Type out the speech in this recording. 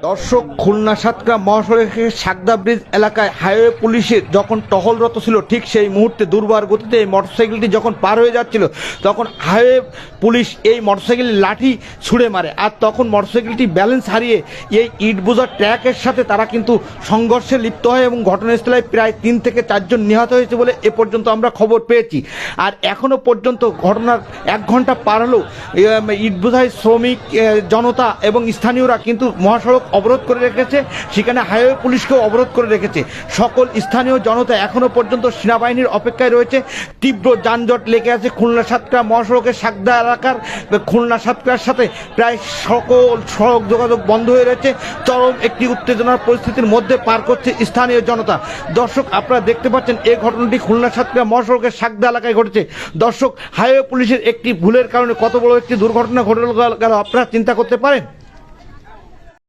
দর্শক খুলনা সাতক্ষীরা মহাসড়কের সাগদা ব্রিজ এলাকায় হাইওয়ে পুলিশের যখন টহলরত ছিল ঠিক সেই মুহূর্তে দুর্বার গতিতে এই মোটরসাইকেলটি যখন পার হয়ে যাচ্ছিল তখন হাইওয়ে পুলিশ এই মোটরসাইকেলের লাঠি ছুঁড়ে মারে। আর তখন মোটরসাইকেলটি ব্যালেন্স হারিয়ে এই ইট ট্র্যাকের সাথে তারা কিন্তু সংঘর্ষে লিপ্ত হয় এবং ঘটনাস্থলে প্রায় তিন থেকে চারজন নিহত হয়েছে বলে এ পর্যন্ত আমরা খবর পেয়েছি। আর এখনও পর্যন্ত ঘটনার এক ঘণ্টা পার হলেও এম, ইট বোঝাই শ্রমিক জনতা এবং স্থানীয়রা কিন্তু মহাসড়ক অবরোধ করে রেখেছে। সেখানে হাইওয়ে পুলিশকেও অবরোধ করে রেখেছে। সকল স্থানীয় জনতা এখনও পর্যন্ত সেনাবাহিনীর অপেক্ষায় রয়েছে। তীব্র যানজট লেগে আছে খুলনা সাতক্ষীরা মহাসড়কের সাগদা এলাকার। খুলনা সাতক্ষীরার সাথে প্রায় সকল সড়ক যোগাযোগ বন্ধ হয়ে রয়েছে। চরম একটি উত্তেজনার পরিস্থিতির মধ্যে পার করছে স্থানীয় জনতা। দর্শক, আপনারা দেখতে পাচ্ছেন, এই ঘটনাটি খুলনা সাতক্ষীরা মহাসড়কের সাগদা এলাকায় ঘটেছে। দর্শক, হাইওয়ে পুলিশের একটি ভুলের কারণে কত বড় একটি দুর্ঘটনা ঘটে গেল, আপনারা চিন্তা করতে পারেন?